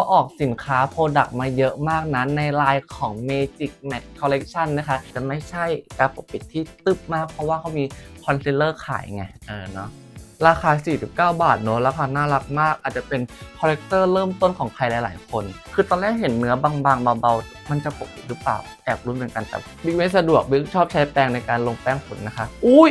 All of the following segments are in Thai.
ก็ออกสินค้าโปรดักต์มาเยอะมากนะในไลน์ของ Magic Matte Collection นะคะจะไม่ใช่กระปกปิดที่ตึ๊บมาก เพราะว่าเขามีคอนซีลเลอร์ขายไงเออเนาะราคา 49 บาทเนอะราคาน่ารักมาก อาจจะเป็นคอลเลกเตอร์เริ่มต้นของใครหลาย ๆ คน คือตอนแรกเห็นเนื้อบางๆ เบาๆ มันจะปกปิดหรือเปล่า แอบรุ้นเหมือนกันแต่บิ๊กไม่สะดวกบิ๊กชอบใช้แปรงในการลงแป้งฝุ่นนะคะ อุ้ย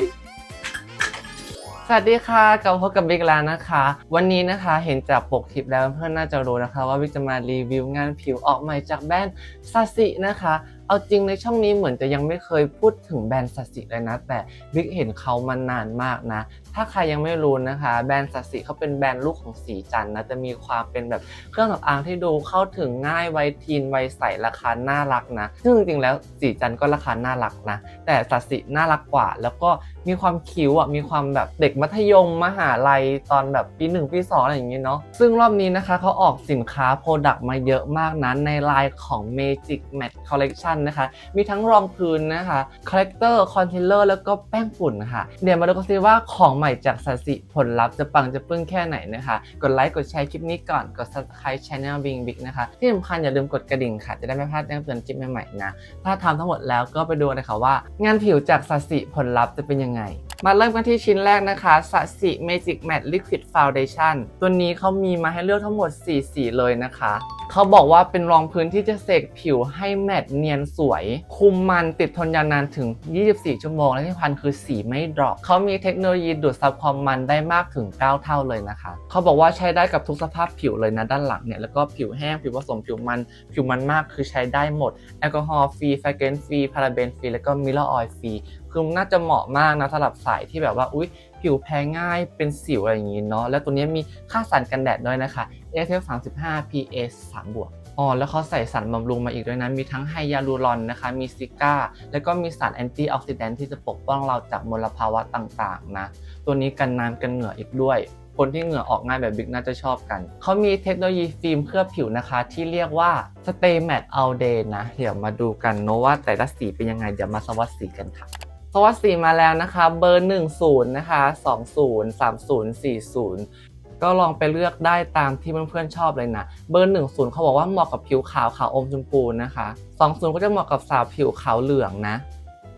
สวัสดีค่ะกลับพบกับบิ๊กแล้วนะคะ วันนี้นะคะเห็นจากปกคลิปแล้วเพื่อนๆน่าจะรู้นะคะ ว่าบิ๊กจะมารีวิวงานผิวออกใหม่จากแบรนด์ซาซินะคะ เอาจริงในช่องนี้เหมือนจะยังไม่เคยพูดถึงแบรนด์ซาซิเลยนะ แต่บิ๊กเห็นเขามานานมากนะ ถ้าใครยังไม่รู้นะคะ แบรนด์ซาซิเขาเป็นแบรนด์ลูกของสีจันนะจะมีความเป็นแบบเครื่องสำอางที่ดูเข้าถึงง่ายไวทีนไวใสราคาน่ารักนะ ซึ่งจริงๆแล้วสีจันก็ราคาน่ารักนะ แต่ซาซิน่ารักกว่า แล้วก็มีความคิ้วอะมีความแบบเด็กมัธยมมหาลัยตอนแบบปีหนึ่งปีสองอะไรอย่างเงี้ยเนาะซึ่งรอบนี้นะคะเขาออกสินค้าโปรดักต์มาเยอะมากนะในไลน์ของ Magic Matte Collection นะคะ มีทั้งรองพื้นนะคะคาแรคเตอร์คอนซีลเลอร์แล้วก็แป้งฝุ่นค่ะ เดี๋ยวมาดูกันสิว่าของใหม่จากสาสิผลลัพธ์จะปังจะปึ้งแค่ไหนนะคะ กดไลค์กดแชร์คลิปนี้ก่อนกด subscribe channel Bing Big นะคะ ที่สำคัญอย่าลืมกดกระดิ่งค่ะ จะได้ไม่พลาดแจ้งเตือนคลิปใหม่ๆนะ ถ้าทำทั้งหมดแล้วก็ไปดูเลยค่ะว่า งานผิวจากสาสิผลลัพธ์จะเป็นยังไง มาเริ่มกันที่ชิ้นแรกนะคะซาซิ Magic Matte Liquid Foundation ตัวนี้เขามีมาให้เลือกทั้งหมด 4 สีเลยนะคะเขาบอกว่าเป็นรองพื้นที่จะเสกผิวให้แมตต์เนียนสวย คุมมันติดทนยาวนานถึง 24 ชั่วโมง และที่สำคัญคือสีไม่ดรอปเขามีเทคโนโลยีดูดซับความมันได้มากถึง 9 เท่าเลยนะคะ เขาบอกว่าใช้ได้กับทุกสภาพผิวเลยนะด้านหลังเนี่ย แล้วก็ผิวแห้ง ผิวผสมผิวมัน ผิวมันมากคือใช้ได้หมด แอลกอฮอล์ฟรีแฟรเกนฟรีพาราเบนฟรีแล้วก็มิลเลอร์ออยล์ฟรี คือน่าจะเหมาะมากนะสำหรับสายที่แบบว่าอุ๊ยผิวแพ้ง่ายเป็นสิวอะไรอย่างงี้เนาะแล้วตัวนี้มีค่าสารกันแดดด้วยนะคะ SPF 35 PA 3บวกอ๋อแล้วเขาใส่สารบำรุงมาอีกด้วยนะ มีทั้งไฮยาลูรอนนะคะ มีซิก้า แล้วก็มีสารแอนตี้ออกซิแดนท์ที่จะปกป้องเราจากมลภาวะต่างๆนะ ตัวนี้กันน้ำกันเหงื่ออีกด้วย คนที่เหงื่อออกง่ายแบบบิ๊กน่าจะชอบกัน เขามีเทคโนโลยีฟิล์มเคลือบผิวนะคะ ที่เรียกว่า Stay Matte All Day นะ เดี๋ยวมาดูกันเนอะว่าแต่ละสีเป็นยังไง เดี๋ยวมาสวัสดสีกันค่ะ สวัสดีมาแล้วนะคะ เบอร์ 10 นะคะ20 30 40 ก็ลองไปเลือกได้ตามที่เพื่อนๆชอบเลยนะ เบอร์ 10 เขาบอกว่าเหมาะกับผิวขาวขาวอมชมพูนะคะ 20 ก็จะเหมาะกับสาวผิวขาวเหลืองนะ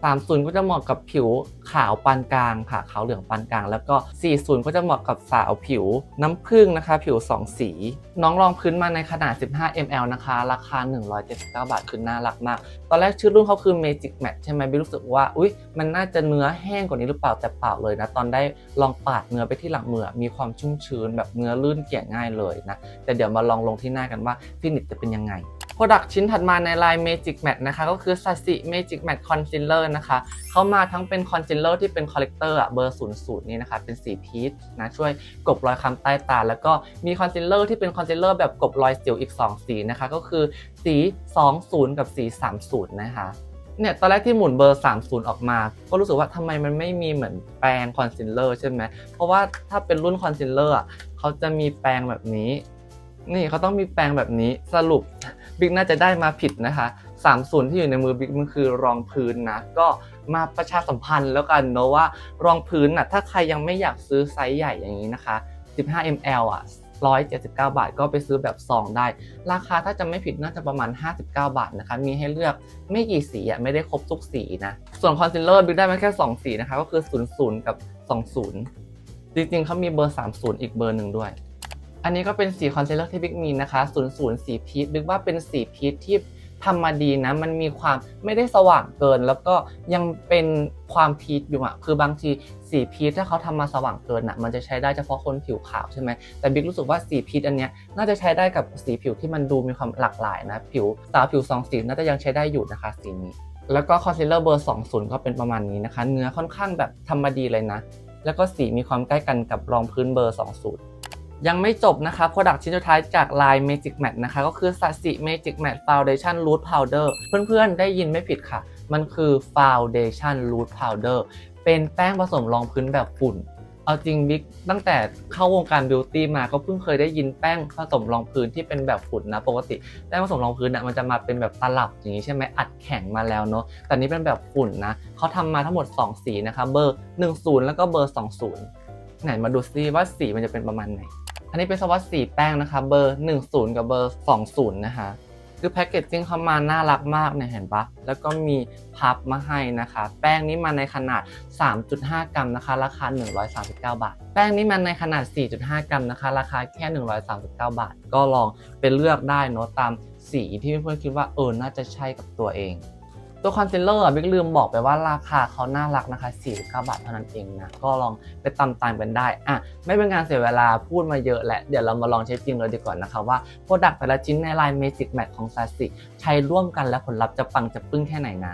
30 ก็จะเหมาะกับผิวขาวปานกลางค่ะขาวเหลืองปานกลาง แล้วก็ 40 ก็จะเหมาะกับสาวผิวน้ำผึ้งนะคะ ผิว 2 สี น้องรองพื้นมาในขนาด 15 ml นะคะ ราคา 179 บาทคือน่ารักมาก ตอนแรกชื่อรุ่นเขาคือ Magic Matte ใช่ไหมบิรู้สึกว่า อุ๊ย มันน่าจะเนื้อแห้งกว่านี้หรือเปล่าแต่เปล่าเลยนะ ตอนได้ลองปาดเนื้อไปที่หลังมือมีความชุ่มชื้นแบบเนื้อลื่นเกลี่ยง่ายเลยนะแต่เดี๋ยวมาลองลงที่หน้ากันว่าฟินิชจะเป็นยังไง Product ชิ้นถัดมาในลาย Magic Matte นะคะ ก็คือ Sassy Magic Matte Concealer นะคะเขามาทั้งเป็น Concealer ที่เป็น Collector อะเบอร์00นี่นะคะ เป็นสีพีชนะช่วยกบรอยคำใต้ตา แล้วก็มี Concealer ที่เป็น Concealer แบบกบรอยสิวอีก 2 สีนะคะ ก็คือสี 20 กับสี 30 นะคะเนี่ยตอนแรกที่หมุนเบอร์ 30 ออกมา ก็รู้สึกว่าทำไมมันไม่มีเหมือนแปรงคอนซีลเลอร์ใช่ไหมเพราะว่าถ้าเป็นรุ่นคอนซีลเลอร์อะเขาจะมีแปรงแบบนี้ นี่เขาต้องมีแปรงแบบนี้สรุปบิ๊กน่าจะได้มาผิดนะคะ30ที่อยู่ในมือบิ๊กมันคือรองพื้นนะ ก็มาประชาสัมพันธ์แล้วกันเนอะว่ารองพื้นน่ะถ้าใครยังไม่อยากซื้อไซส์ใหญ่อย่างนี้นะคะ 15 ml อะ179 บาท ก็ไปซื้อแบบซองได้ ราคาถ้าจะไม่ผิดน่าจะประมาณ 59 บาทนะคะ มีให้เลือกไม่กี่สีอะไม่ได้ครบทุกสีนะ ส่วนคอนซีลเลอร์บิ๊กได้มาแค่ 2 สีนะคะ ก็คือ 00 กับ 20 จริงๆเขามีเบอร์ 30 อีกเบอร์หนึ่งด้วย อันนี้ก็เป็นสีคอนซีลเลอร์ที่บิ๊กมีนะคะ00สีพีชบิ๊กว่าเป็นสีพีชที่ทำมาดีนะ มันมีความไม่ได้สว่างเกิน แล้วก็ยังเป็นความพีชอยู่อะคือบางทีสีพีชถ้าเขาทำมาสว่างเกินอะมันจะใช้ได้เฉพาะคนผิวขาวใช่ไหมแต่บิ๊กรู้สึกว่าสีพีชอันเนี้ยน่าจะใช้ได้กับสีผิวที่มันดูมีความหลากหลายนะ ผิวสาวผิวสองสีน่าจะยังใช้ได้อยู่นะคะสีนี้ แล้วก็คอนซีลเลอร์เบอร์ 20 ก็เป็นประมาณนี้นะคะ เนื้อค่อนข้างแบบทำมาดีเลยนะ แล้วก็สีมีความใกล้กันกับรองพื้นเบอร์ 20 ยังไม่จบนะคะ Product ชิ้นสุดท้ายจาก Line Magic Matte นะคะ ก็คือ Sassy Magic Matte Foundation Root Powder เพื่อนๆ ได้ยินไม่ผิดค่ะ มันคือ Foundation Root Powder เป็นแป้งผสมรองพื้นแบบฝุ่น เอาจริงบิ๊กตั้งแต่เข้าวงการบิวตี้มาก็เพิ่งเคยได้ยินแป้งผสมรองพื้นที่เป็นแบบฝุ่นนะ ปกติแป้งผสมรองพื้นน่ะมันจะมาเป็นแบบตลับอย่างนี้ใช่ไหมอัดแข็งมาแล้วเนาะแต่นี่เป็นแบบฝุ่นนะเขาทำมาทั้งหมด 2 สีนะคะเบอร์ 10 แล้วก็เบอร์ 20 ไหนมาดูซิว่าสีมันจะเป็นประมาณไหน อันนี้เป็นสวัสดสีแป้งนะคะ เบอร์ 10 กับเบอร์ 20 นะคะคือแพ็กเกจจิ้งเขามาน่ารักมากเนี่ยเห็นปะแล้วก็มีพับมาให้นะคะ แป้งนี้มาในขนาด 3.5 กรัมนะคะ ราคา 139 บาท แป้งนี้มันในขนาด 4.5 กรัมนะคะ ราคาแค่ 139 บาท ก็ลองไปเลือกได้เนอะตามสีที่เพื่อนๆคิดว่าเออน่าจะใช่กับตัวเอง ตัวคอนซีลเลอร์บิ๊กลืมบอกไปว่าราคาเขาน่ารักนะคะ 49 บาทเท่านั้นเองนะ ก็ลองไปตามตามกันได้ อะ ไม่เป็นการเสียเวลาพูดมาเยอะและ เดี๋ยวเรามาลองใช้จริงเลยดีกว่านะคะว่าโปรดักต์แต่ละชิ้นในไลน์ Magic Mat ของ s a s i ใช้ร่วมกันและผลลัพธ์จะปังจะปึ้งแค่ไหนนะ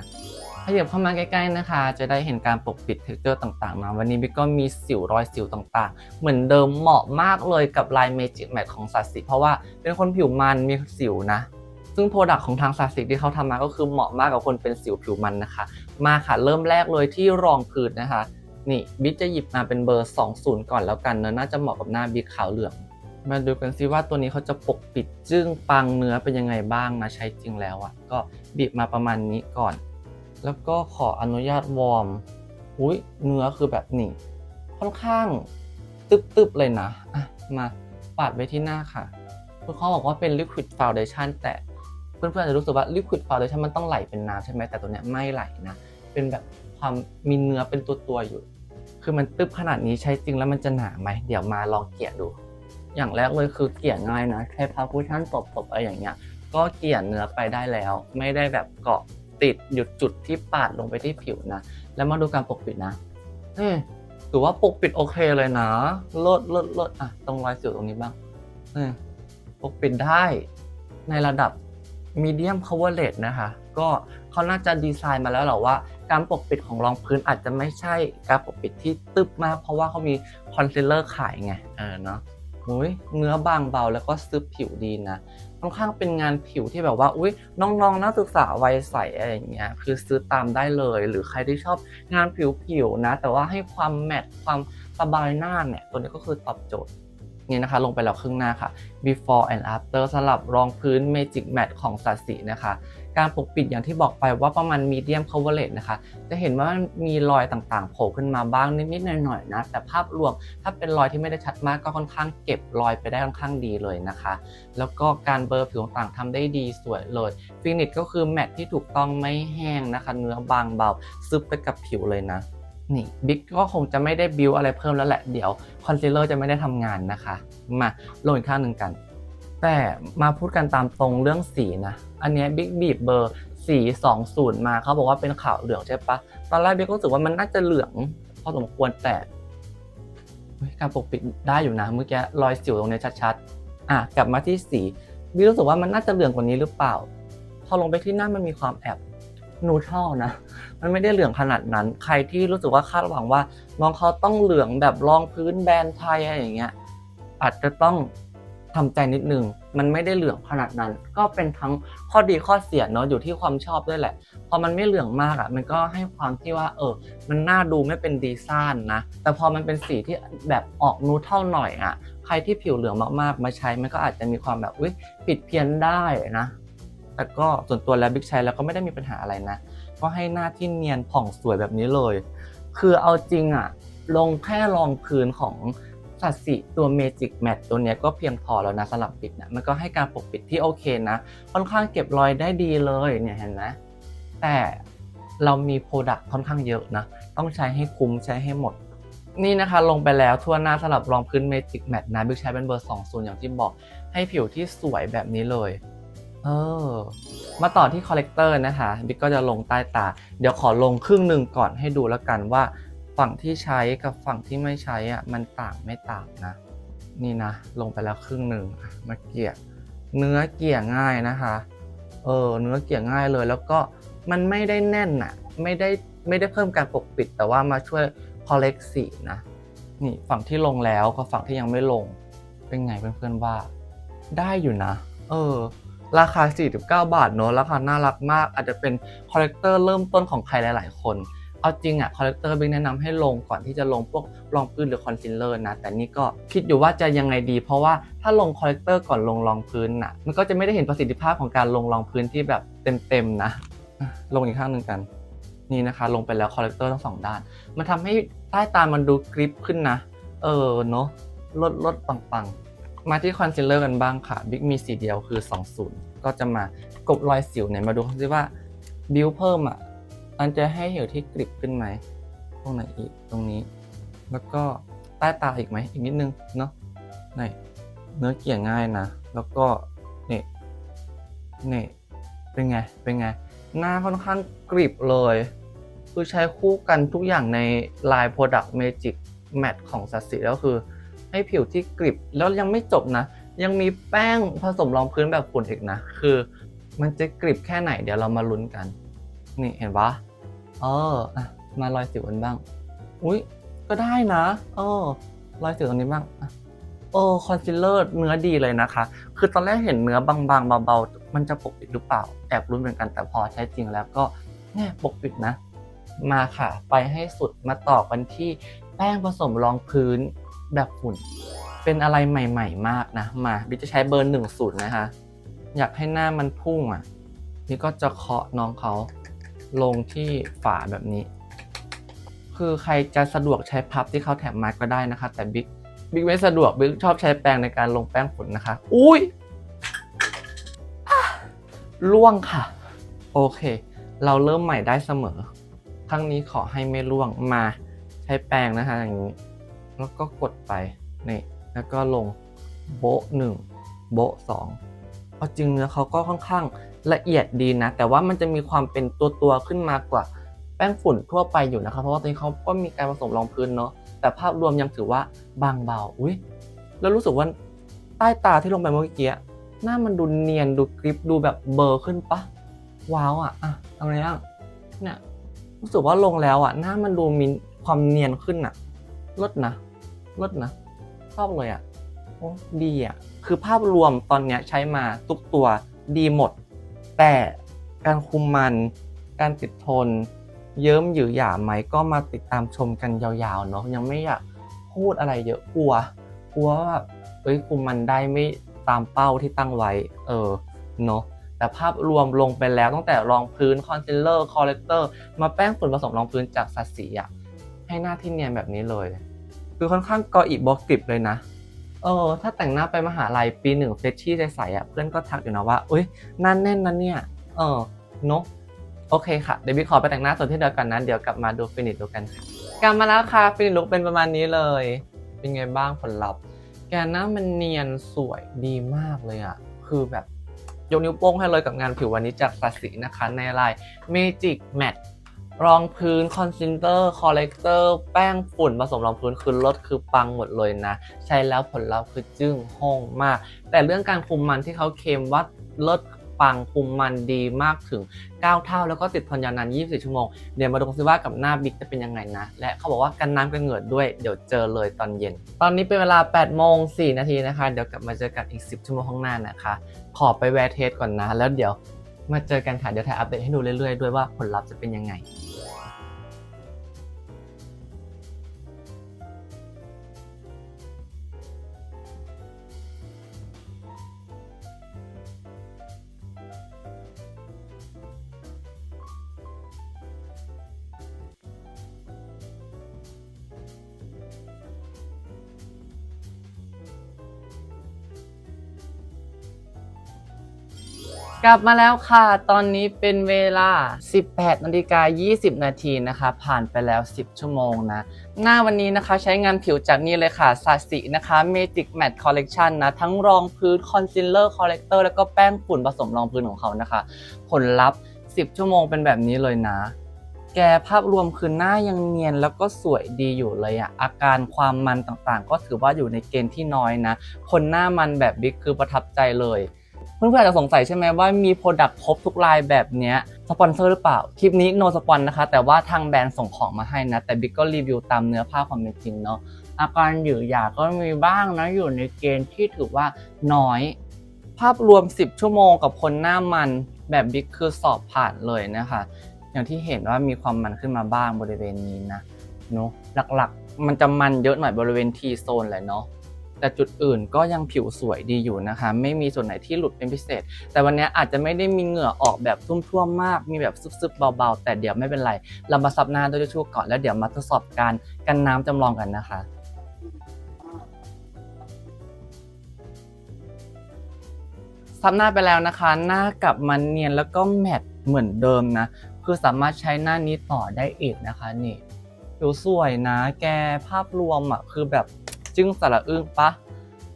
ขยับเข้ามาใกล้ๆนะคะ จะได้เห็นการปกปิดเท็กเจอร์ต่างๆมา วันนี้บิ๊กก็มีสิวรอยสิวต่างๆ เหมือนเดิมเหมาะมากเลยกับไลน์ Magic Mat ของ s a s i เพราะว่าเป็นคนผิวมันมีสิวนะ ซึ่งโปรดักต์ของทางซาสิกที่เขาทำมาก็คือเหมาะมากกับคนเป็นสิวผิวมันนะคะ มาค่ะเริ่มแรกเลยที่รองพื้นนะคะ นี่บิ๊กจะหยิบมาเป็นเบอร์ 20 ก่อนแล้วกันเนอะน่าจะเหมาะกับหน้าบิ๊กขาวเหลืองมาดูกันซิว่าตัวนี้เขาจะปกปิดจึ้งปังเนื้อเป็นยังไงบ้างนะใช้จริงแล้วอะ่ะ ก็บีบมาประมาณนี้ก่อน แล้วก็ขออนุญาตวอร์มอุ้ยเนื้อคือแบบนี้ ค่อนข้างตึบๆเลยนะอะมาปาดไว้ที่หน้าค่ะคุณเขาบอกว่าเป็น liquid foundation แต่ เพื่อนๆอาจจะรู้สึกว่า liquid foundation มันต้องไหลเป็นน้ำใช่ไหมแต่ตัวเนี้ยไม่ไหลนะ เป็นแบบความมีเนื้อเป็นตัวตัวๆอยู่ คือมันตึบขนาดนี้ใช้จริงแล้วมันจะหนาไหมเดี๋ยวมาลองเกลี่ยดู อย่างแรกเลยคือเกลี่ยง่ายนะแค่พาคูชั่นตบๆอะไรอย่างเงี้ย ก็เกลี่ยเนื้อไปได้แล้ว ไม่ได้แบบเกาะติดหยุดจุดที่ปาดลงไปที่ผิวนะ แล้วมาดูการปกปิดนะเฮ้ถือว่าปกปิดโอเคเลยนะลิศเลิศเลิศอะตรงรอยสิวตรงนี้บ้างเฮ้ปกปิดได้ในระดับ medium coverage นะคะ ก็เขาน่าจะดีไซน์มาแล้วแหรอว่า การปกปิดของรองพื้นอาจจะไม่ใช่การปกปิดที่ตึบมาก เพราะว่าเขามีคอนซีลเลอร์ขายไงเออเนาะอุ้ยเนื้อบางเบาแล้วก็ซึบผิวดีนะค่อนข้างเป็นงานผิวที่แบบว่าอุ้ยน้องๆนักศึกษาวัยใสอะไรอย่างเงี้ยคือซื้อตามได้เลย หรือใครที่ชอบงานผิวๆนะ แต่ว่าให้ความแมตต์ความสบายหน้าเนี่ยตัวนี้ก็คือตอบโจทย์ นี่นะคะ ลงไปแล้วครึ่งหน้าค่ะ before and after สลับรองพื้น magic matte ของสัตสีนะคะ การปกปิดอย่างที่บอกไปว่าประมาณ medium coverage นะคะ จะเห็นว่ามันมีรอยต่างๆโผล่ขึ้นมาบ้างนิดๆหน่อยๆนะ แต่ภาพรวมถ้าเป็นรอยที่ไม่ได้ชัดมากก็ค่อนข้างเก็บรอยไปได้ค่อนข้างดีเลยนะคะ แล้วก็การเบลอร์ผิวต่างๆทำได้ดีสวยเลยฟินิชก็คือแมตที่ถูกต้องไม่แห้งนะคะ เนื้อบางเบาซึบไปกับผิวเลยนะ นี่บิ๊กก็คงจะไม่ได้บิวอะไรเพิ่มแล้วแหละ เดี๋ยวคอนซีลเลอร์จะไม่ได้ทำงานนะคะ มาลงอีกข้างหนึ่งกัน แต่มาพูดกันตามตรงเรื่องสีนะ อันนี้บิ๊กบีบเบอร์สี 20 มาเขาบอกว่าเป็นขาวเหลืองใช่ปะตอนแรกบิ๊กรู้สึกว่ามันน่าจะเหลืองพอสมควรแต่การปกปิดได้อยู่นะเมื่อกี้รอยสิวตรงนี้ชัดๆ อะกลับมาที่สีบิ๊กรู้สึกว่ามันน่าจะเหลืองกว่านี้หรือเปล่า พอลงไปที่หน้ามันมีความแอบ นูทรัลนะ มันไม่ได้เหลืองขนาดนั้น ใครที่รู้สึกว่าคาดหวังว่า น้องเขาต้องเหลืองแบบรองพื้นแบรนด์ไทยอะไรอย่างเงี้ย อาจจะต้องทำใจนิดนึง มันไม่ได้เหลืองขนาดนั้น ก็เป็นทั้งข้อดีข้อเสียเนาะอยู่ที่ความชอบด้วยแหละ พอมันไม่เหลืองมากอะ่ะ มันก็ให้ความที่ว่า เออ มันน่าดูไม่เป็นดีซ่านนะ แต่พอมันเป็นสีที่แบบออกนูเท่าหน่อยอะ่ะ ใครที่ผิวเหลืองมากๆ มาใช้ มันก็อาจจะมีความแบบ อุ้ยปิดเพี้ยนได้นะ แต่ก็ส่วนตัวแล้วบิ๊กใช้แล้วก็ไม่ได้มีปัญหาอะไรนะ ก็ให้หน้าที่เนียนผ่องสวยแบบนี้เลย คือเอาจริงอะลงแค่รองพื้นของสัตว์สีตัว Magic Matte ตัวนี้ก็เพียงพอแล้วนะสำหรับปิดนะมันก็ให้การปกปิดที่โอเคนะ ค่อนข้างเก็บรอยได้ดีเลยเนี่ยเห็นไหมแต่เรามีโปรดักต์ค่อนข้างเยอะนะ ต้องใช้ให้คุ้มใช้ให้หมด นี่นะคะลงไปแล้วทั่วหน้าสำหรับรองพื้น Magic Matte นะบิ๊กใช้เป็นเบอร์ 20 อย่างที่บอกให้ผิวที่สวยแบบนี้เลย เออ มาต่อที่คอลเลกเตอร์นะคะบิ๊กก็จะลงใต้ตา เดี๋ยวขอลงครึ่งหนึ่งก่อนให้ดูแล้วกันว่า ฝั่งที่ใช้กับฝั่งที่ไม่ใช้อะมันต่างไม่ต่างนะ นี่นะ ลงไปแล้วครึ่งหนึ่งมาเกลี่ยเนื้อเกลี่ยง่ายนะคะเออเนื้อเกลี่ยง่ายเลย แล้วก็มันไม่ได้แน่นอะไม่ได้ไม่ได้เพิ่มการปกปิด แต่ว่ามาช่วยคอลเลกสีนะนี่ฝั่งที่ลงแล้วกับฝั่งที่ยังไม่ลง เป็นไงเพื่อนๆว่า ได้อยู่นะ เออ ราคา 49 บาทเนอะราคาน่ารักมาก อาจจะเป็นคอลเลกเตอร์เริ่มต้นของใครหลาย ๆ คน เอาจริงอะคอลเลกเตอร์บิ๊กแนะนำให้ลงก่อนที่จะลงพวกรองพื้นหรือคอนซีลเลอร์นะ แต่นี่ก็คิดอยู่ว่าจะยังไงดี เพราะว่าถ้าลงคอลเลกเตอร์ก่อนลงรองพื้นน่ะ มันก็จะไม่ได้เห็นประสิทธิภาพของการลงรองพื้นที่แบบเต็ม ๆ นะ ลงอีกข้างหนึ่งกัน นี่นะคะ ลงไปแล้วคอลเลกเตอร์ทั้งสองด้าน มันทำให้ใต้ตามันดูกริปขึ้นนะ เออเนอะลดลดปังๆ มาที่คอนซีลเลอร์กันบ้างค่ะบิ๊กมีสีเดียวคือ 20 ก็จะมากบรอยสิวเนี่ยมาดูซิว่าบิวเพิ่มอะมันจะให้เหี่ยวที่กริบขึ้นไหมตรงไหนอีกตรงนี้ แล้วก็ใต้ตาอีกไหมอีกนิดนึงเนาะไหนเนื้อเกี่ยง่ายนะ แล้วก็เนี่ยเนี่ยเป็นไงเป็นไง หน้าค่อนข้างกริบเลย คือใช้คู่กันทุกอย่างใน Line Product Magic Matte ของสัตสีแล้วคือ ให้ผิวที่กริบแล้วยังไม่จบนะ ยังมีแป้งผสมรองพื้นแบบฝุ่นอีกนะ คือ มันจะกริบแค่ไหนเดี๋ยวเรามาลุ้นกัน นี่เห็นปะเอออะมารอยสิวกันบ้าง อุ้ยก็ได้นะเออรอยสิวตรงนี้บ้างเออคอนซีลเลอร์เนื้อดีเลยนะคะ คือตอนแรกเห็นเนื้อบางๆเบาๆ มันจะปกปิดหรือเปล่า แอบรุ้นเหมือนกันแต่พอใช้จริงแล้วก็เนี่ยปกปิดนะ มาค่ะ ไปให้สุดมาต่อกันที่แป้งผสมรองพื้น แบบฝุ่น เป็นอะไรใหม่ ๆ มากนะ มาบิกจะใช้เบอร์หนึ่งสูตรนะคะ อยากให้หน้ามันพุ่งอะนี่ก็จะเคาะน้องเขาลงที่ฝาแบบนี้ คือใครจะสะดวกใช้พับที่เขาแถมมาก็ได้นะคะ แต่บิ๊กบิ๊กไม่สะดวกบิ๊กชอบใช้แปรงในการลงแป้งฝุ่นนะคะ อุ้ยอะล่วงค่ะ โอเค เราเริ่มใหม่ได้เสมอ ครั้งนี้ขอให้ไม่ล่วงมาใช้แปรงนะคะอย่างนี้ แล้วก็กดไปนี่แล้วก็ลงโบะหนึ่งโบะสองเอาจริงเนื้อเขาก็ค่อนข้างละเอียดดีนะ แต่ว่ามันจะมีความเป็นตัวตัวขึ้นมากว่าแป้งฝุ่นทั่วไปอยู่นะครับ เพราะว่าตอนนี้เขาก็มีการผสมรองพื้นเนาะแต่ภาพรวมยังถือว่าบางเบาอุ้ยแล้วรู้สึกว่าใต้ตาที่ลงไปเมื่อกี้หน้ามันดูเนียนดูกริบดูแบบเบลอร์ขึ้นปะว้าวอะอะเอาไงอะเนี่ยรู้สึกว่าลงแล้วอะหน้ามันดูมีความเนียนขึ้นอะลดนะ ลดนะชอบเลยอะโอ้ดีอะคือภาพรวมตอนเนี้ยใช้มาทุกตัวดีหมด แต่การคุมมัน การติดทน เยิ้มหยือหยาไหมก็มาติดตามชมกันยาวๆเนาะยังไม่อยากพูดอะไรเยอะกลัวกลัวว่าแบบเอ้ยคุมมันได้ไม่ตามเป้าที่ตั้งไว้ เออเนาะแต่ภาพรวมลงไปแล้วตั้งแต่รองพื้นคอนซีลเลอร์คอลเลกเตอร์มาแป้งฝุ่นผสมรองพื้นจากสัตสีอะให้หน้าที่เนียนแบบนี้เลย คือค่อนข้างกออิบอกกริบเลยนะ เออ ถ้าแต่งหน้าไปมหาลัยปีหนึ่งเฟชชี่ใสๆอะเพื่อนก็ทักอยู่นะว่าอุ้ยหน้าแน่นนะเนี่ย เออเนอะโอเคค่ะ เดี๋ยวบิ๊กขอไปแต่งหน้าส่วนที่เดียวกันนะ เดี๋ยวกลับมาดูฟินิชดูกันค่ะกลับมาแล้วค่ะฟินิชลุกเป็นประมาณนี้เลย เป็นไงบ้างผลลัพธ์ แกหน้ามันเนียนสวยดีมากเลยอะ คือแบบยกนิ้วโป้งให้เลยกับงานผิววันนี้จากสัสีนะคะในลาย Magic Matte รองพื้นคอนซีลเลอร์คอลเลกเตอร์แป้งฝุ่นผสมรองพื้นคือลดคือปังหมดเลยนะ ใช้แล้วผลลัพธ์คือจึ้งห้องมาก แต่เรื่องการคุมมันที่เขาเคลมว่าลดปังคุมมันดีมากถึง 9 เท่า แล้วก็ติดทนยาวนาน 24 ชั่วโมง เดี๋ยวมาดูกันสิว่ากับหน้าบิ๊กจะเป็นยังไงนะ และเขาบอกว่ากันน้ำกันเหงื่อด้วย เดี๋ยวเจอเลยตอนเย็น ตอนนี้เป็นเวลา 8 โมง 4 นาทีนะคะ เดี๋ยวกลับมาเจอกันอีก 10 ชั่วโมงข้างหน้านะคะ ขอไปแวร์เทสก่อนนะ แล้วเดี๋ยวมาเจอกันค่ะ เดี๋ยวถ่ายอัปเดตให้ดูเรื่อยๆ ด้วยว่าผลลัพธ์จะเป็นยังไง กลับมาแล้วค่ะ ตอนนี้เป็นเวลา 18นาฬิกา20 นาทีนะคะ ผ่านไปแล้ว 10 ชั่วโมงนะ หน้าวันนี้นะคะใช้งานผิวจากนี่เลยค่ะ ซาสินะคะ Magic Matte Collection นะ ทั้งรองพื้น Concealer Corrector แล้วก็แป้งฝุ่นผสมรองพื้นของเขานะคะ ผลลัพธ์ 10 ชั่วโมงเป็นแบบนี้เลยนะแกภาพรวมคือหน้ายังเนียนแล้วก็สวยดีอยู่เลยอะอาการความมันต่างๆ ก็ถือว่าอยู่ในเกณฑ์ที่น้อยนะ คนหน้ามันแบบบิ๊กคือประทับใจเลย เพื่อนๆอาจจะสงสัยใช่ไหมว่ามีโปรดักต์ครบทุกลายแบบเนี้ยสปอนเซอร์หรือเปล่า คลิปนี้โนสปอนนะคะ แต่ว่าทางแบรนด์ส่งของมาให้นะ แต่บิ๊กก็รีวิวตามเนื้อผ้าความเป็นจริงเนาะอาการหยือหยาก็มีบ้างนะอยู่ในเกณฑ์ที่ถือว่าน้อย ภาพรวม 10 ชั่วโมงกับคนหน้ามันแบบบิ๊กคือสอบผ่านเลยนะคะ อย่างที่เห็นว่ามีความมันขึ้นมาบ้างบริเวณนี้นะเนาะหลักๆ มันจะมันเยอะหน่อยบริเวณทีโซนแหละเนาะ แต่จุดอื่นก็ยังผิวสวยดีอยู่นะคะ ไม่มีส่วนไหนที่หลุดเป็นพิเศษ แต่วันนี้อาจจะไม่ได้มีเหงื่อออกแบบทุ่วมๆมาก มีแบบซึบๆเบาๆ แต่เดี๋ยวไม่เป็นไร เรามาซับหน้าด้วยทิชชู่ก่อนแล้วเดี๋ยวมาทดสอบการกันน้ำจำลองกันนะคะซับหน้าไปแล้วนะคะ หน้ากลับมันเนียนแล้วก็แมตต์เหมือนเดิมนะ คือสามารถใช้หน้านี้ต่อได้อีกนะคะนี่ผิวสวยนะ แกภาพรวมอะคือแบบ จึงสระอึ้งปะ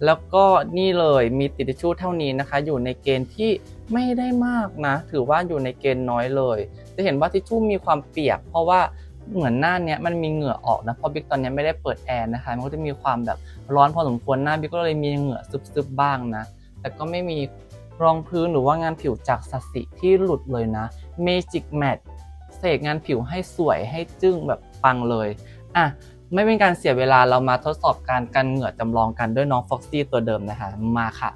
แล้วก็นี่เลยมีติดทิชชู่เท่านี้นะคะ อยู่ในเกณฑ์ที่ไม่ได้มากนะ ถือว่าอยู่ในเกณฑ์น้อยเลย จะเห็นว่าทิชชู่มีความเปียก เพราะว่าเหมือนหน้าเนี้ยมันมีเหงื่อออกนะเพราะบิ๊กตอนนี้ไม่ได้เปิดแอร์นะคะ มันก็จะมีความแบบร้อนพอสมควรหน้าบิ๊กก็เลยมีเหงื่อซึบๆบ้างนะ แต่ก็ไม่มีรองพื้นหรือว่างานผิวจากสัสิที่หลุดเลยนะ Magic Matte เสกงานผิวให้สวยให้จึ้งแบบปังเลยอะ ไม่เป็นการเสียเวลาเรามาทดสอบการกันเหงื่อจำลองกันด้วยน้องฟ็อกซี่ตัวเดิมนะคะ มาค่ะ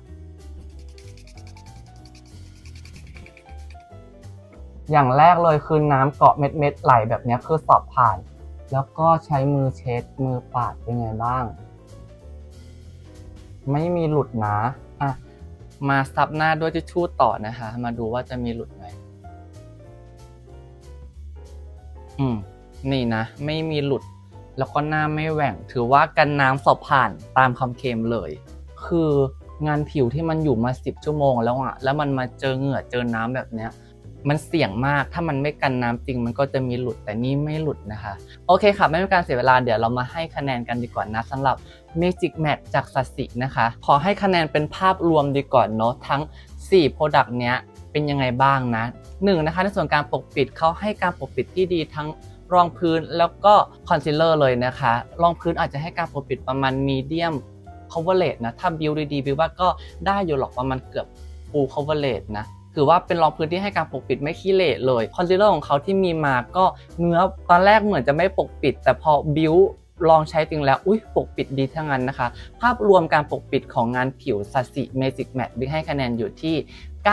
อย่างแรกเลยคือน้ำเกาะเม็ดๆไหลแบบนี้คือสอบผ่าน แล้วก็ใช้มือเช็ดมือปาดเป็นไงบ้าง ไม่มีหลุดนะอะมาซับหน้าด้วยทิชชู่ต่อนะคะ มาดูว่าจะมีหลุดไหมอืม นี่นะ ไม่มีหลุด แล้วก็หน้าไม่แหว่ง ถือว่ากันน้ำสอบผ่านตามคำเคลมเลย คืองานผิวที่มันอยู่มา 10 ชั่วโมงแล้วอะแล้วมันมาเจอเหงื่อเจอน้ำแบบเนี้ยมันเสี่ยงมาก ถ้ามันไม่กันน้ำจริง มันก็จะมีหลุด แต่นี่ไม่หลุดนะคะ โอเคค่ะ ไม่เป็นการเสียเวลา เดี๋ยวเรามาให้คะแนนกันดีกว่านะสำหรับ Magic Matte จากสัสินะคะ ขอให้คะแนนเป็นภาพรวมดีก่อนเนาะ ทั้ง 4 Product เนี้ยเป็นยังไงบ้างนะหนึ่งนะคะ ในส่วนการปกปิดเขาให้การปกปิดที่ดีทั้ง รองพื้นแล้วก็คอนซีลเลอร์เลยนะคะ รองพื้นอาจจะให้การปกปิดประมาณมีเดียม coverage นะ ถ้าบิวดีๆบิวว่าก็ได้อยู่หรอกประมาณเกือบ full coverage นะถือว่าเป็นรองพื้นที่ให้การปกปิดไม่ขี้เหร่เลยคอนซีลเลอร์ของเขาที่มีมาก็เนื้อตอนแรกเหมือนจะไม่ปกปิด แต่พอบิวลองใช้จริงแล้วอุ้ยปกปิดดีทั้งนั้นนะคะ ภาพรวมการปกปิดของงานผิวสัสิ Magic Matte บิ๊กให้คะแนนอยู่ที่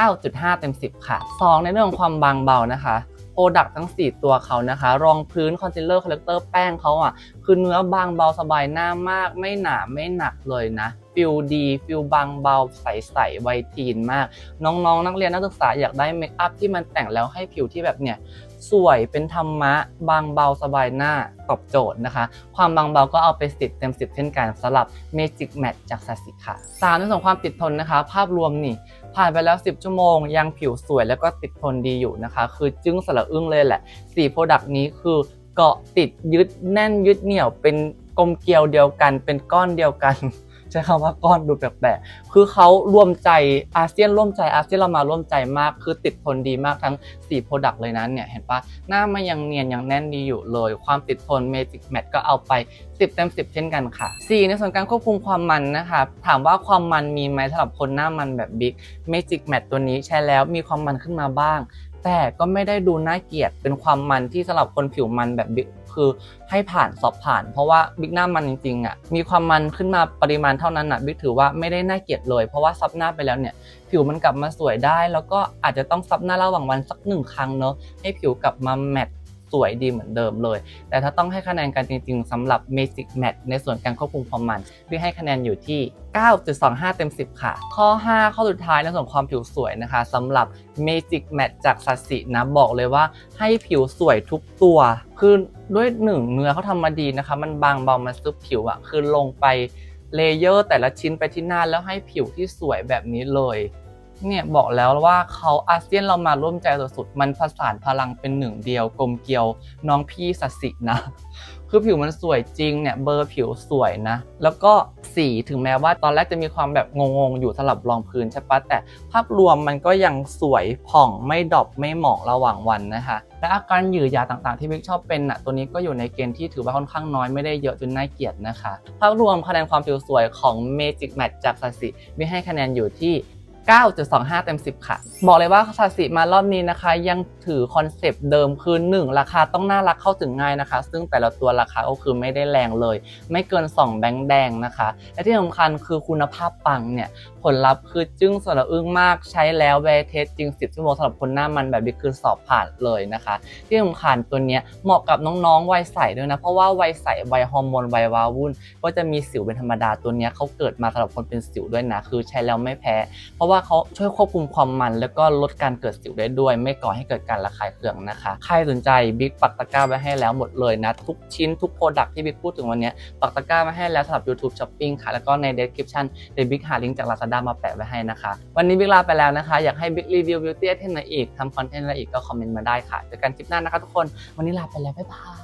9.5 เต็ม 10 ค่ะ 2 ในเรื่องของความบางเบานะคะ โปรดักต์ทั้ง 4 ตัวเขานะคะ รองพื้นคอนซีลเลอร์คอลเลกเตอร์แป้งเขาอะ คือเนื้อบางเบาสบายหน้ามาก ไม่หนาไม่หนักเลยนะฟิลดีฟิลบางเบาใสๆไวทีนมาก น้องๆ นักเรียนนักศึกษาอยากได้เมคอัพที่มันแต่งแล้วให้ผิวที่แบบเนี่ยสวยเป็นธรรมะ บางเบาสบายหน้าตอบโจทย์นะคะ ความบางเบาก็เอาไปสิบเต็ม10เช่นกันสำหรับ Magic Matte จากสัสิค่ะสามในส่วนความติดทนนะคะ ภาพรวมนี่ ผ่านไปแล้ว 10 ชั่วโมง ยังผิวสวยแล้วก็ติดทนดีอยู่นะคะ คือจึ้งสละอึ้งเลยแหละ4 Product นี้คือเกาะติดยึดแน่นยึดเหนี่ยวเป็นกลมเกลียวเดียวกัน เป็นก้อนเดียวกัน ใช้คำว่าก้อนดูแปลกๆคือเขาร่วมใจอาเซียนร่วมใจอาเซียนเรามาร่วมใจมาก คือติดทนดีมากทั้ง4 Product เลยนะเนี่ยเห็นปะหน้ามันยังเนียนยังแน่นดีอยู่เลย ความติดทน Magic Matte ก็เอาไป 10 เต็ม 10 เช่นกันค่ะ 4 ในส่วนการควบคุมความมันนะคะ ถามว่าความมันมีไหมสำหรับคนหน้ามันแบบบิ๊ก Magic Matte ตัวนี้ใช้แล้วมีความมันขึ้นมาบ้าง แต่ก็ไม่ได้ดูน่าเกลียดเป็นความมันที่สำหรับคนผิวมันแบบบิ๊ก คือให้ผ่านสอบผ่าน เพราะว่าบิ๊กหน้ามันจริงๆอะมีความมันขึ้นมาปริมาณเท่านั้นอะบิ๊กถือว่าไม่ได้น่าเกลียดเลย เพราะว่าซับหน้าไปแล้วเนี่ยผิวมันกลับมาสวยได้ แล้วก็อาจจะต้องซับหน้าระหว่างวันสักหนึ่งครั้งเนอะให้ผิวกลับมาแมท สวยดีเหมือนเดิมเลย แต่ถ้าต้องให้คะแนนกันจริงๆสำหรับ Magic Matte ในส่วนการควบคุมความมันพี่ให้คะแนนอยู่ที่ 9.25 เต็ม 10 ค่ะ ข้อ 5 ข้อสุดท้ายในส่วนความผิวสวยนะคะสำหรับ Magic Matte จากสัสินะบอกเลยว่าให้ผิวสวยทุกตัว คือด้วยหนึ่งเนื้อเขาทำมาดีนะคะ มันบางเบามันซึบผิวอะคือลงไปเลเยอร์แต่ละชิ้นไปที่หน้าแล้วให้ผิวที่สวยแบบนี้เลย เนี่ยบอกแล้วว่าเขาอาเซียนเรามาร่วมใจสุดๆมันผสานพลังเป็นหนึ่งเดียวกลมเกลียวน้องพี่สัสินะ คือผิวมันสวยจริงเนี่ยเบอร์ผิวสวยนะ แล้วก็สีถึงแม้ว่าตอนแรกจะมีความแบบงงๆอยู่สำหรับรองพื้นใช่ปะแต่ภาพรวมมันก็ยังสวยผ่องไม่ดรอปไม่หมองระหว่างวันนะคะและอาการหยืดยาต่างๆที่บิ๊กชอบเป็นอะตัวนี้ก็อยู่ในเกณฑ์ที่ถือว่าค่อนข้างน้อยไม่ได้เยอะจนน่าเกลียดนะคะ ภาพรวมคะแนนความผิวสวยของ Magic Matte จากซาสิบิ๊กให้คะแนนอยู่ที่ 9.25 เต็ม 10 ค่ะ บอกเลยว่าซาสิมารอบนี้นะคะ ยังถือคอนเซปต์เดิมคือ 1 ราคาต้องน่ารักเข้าถึงง่ายนะคะ ซึ่งแต่ละตัวราคาก็คือไม่ได้แรงเลย ไม่เกิน 2 แบงค์แดงนะคะ และที่สำคัญคือคุณภาพปังเนี่ย ผลลัพธ์คือจึ้งสระอึ้งมากใช้แล้วแวเทสจริง 10 ชั่วโมงสำหรับคนหน้ามันแบบนี้คือสอบผ่านเลยนะคะ ที่สำคัญตัวเนี้ยเหมาะกับน้องๆวัยใสด้วยนะ เพราะว่าวัยใสวัยฮอร์โมนวัยวาวุ่น ก็จะมีสิวเป็นธรรมดาตัวเนี้ยเขาเกิดมาสำหรับคนเป็นสิวด้วยนะ คือใช้แล้วไม่แพ้ เพราะว่าเขาช่วยควบคุมความมันแล้วก็ลดการเกิดสิวได้ด้วย ไม่ก่อให้เกิดการระคายเคืองนะคะใครสนใจบิ๊กปักตะกร้าไว้ให้แล้วหมดเลยนะทุกชิ้นทุกโปรดักที่บิ๊กพูดถึงวันนี้ปักตะกร้าไว้ให้แล้วสำหรับ YouTube Shopping ค่ะแล้วก็ใน description เดบิ๊กหาลิงก์จาก Lazada ด้ามาแปะไว้ให้นะคะ วันนี้บิ๊กลาไปแล้วนะคะ อยากให้บิ๊กรีวิวบิวตี้เทนอะไรอีกทำคอนเทนต์อะไรอีกก็คอมเมนต์มาได้ค่ะเจอกันคลิปหน้านะคะทุกคนวันนี้ลาไปแล้วบ๊ายบาย